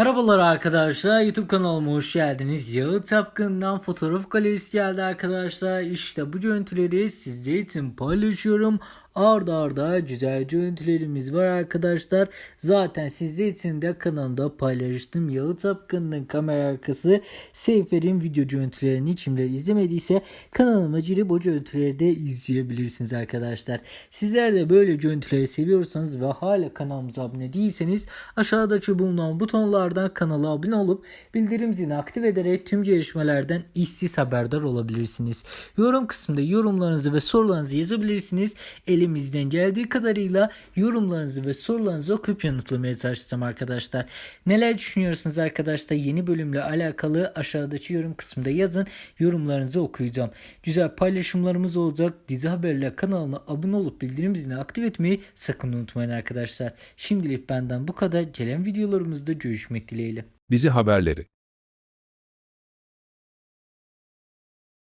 Merhabalar arkadaşlar YouTube kanalıma hoş geldiniz. Yağı Tapkın'dan fotoğraf galerisi geldi arkadaşlar. İşte bu görüntüleri sizler için paylaşıyorum. Arda arda güzel görüntülerimiz var arkadaşlar. Zaten sizler için de kanalımda paylaştım. Yağı Tapkın'ın kamera arkası Seyfer'in video görüntülerini kimler izlemediyse kanalıma girip o görüntüleri de izleyebilirsiniz arkadaşlar. Sizler de böyle görüntüleri seviyorsanız ve hala kanalımıza abone değilseniz aşağıdaki bulunan butonlardan kanala abone olup bildirim zilini aktif ederek tüm gelişmelerden işsiz haberdar olabilirsiniz. Yorum kısmında yorumlarınızı ve sorularınızı yazabilirsiniz. Elimizden geldiği kadarıyla yorumlarınızı ve sorularınızı okuyup yanıtlamaya çalışacağım arkadaşlar. Neler düşünüyorsunuz arkadaşlar? Yeni bölümle alakalı aşağıdaki yorum kısmında yazın. Yorumlarınızı okuyacağım. Güzel paylaşımlarımız olacak. Dizi Haberler kanalına abone olup bildirim zilini aktif etmeyi sakın unutmayın arkadaşlar. Şimdilik benden bu kadar. Gelen videolarımızda görüşmek dileğiyle. Dizi haberleri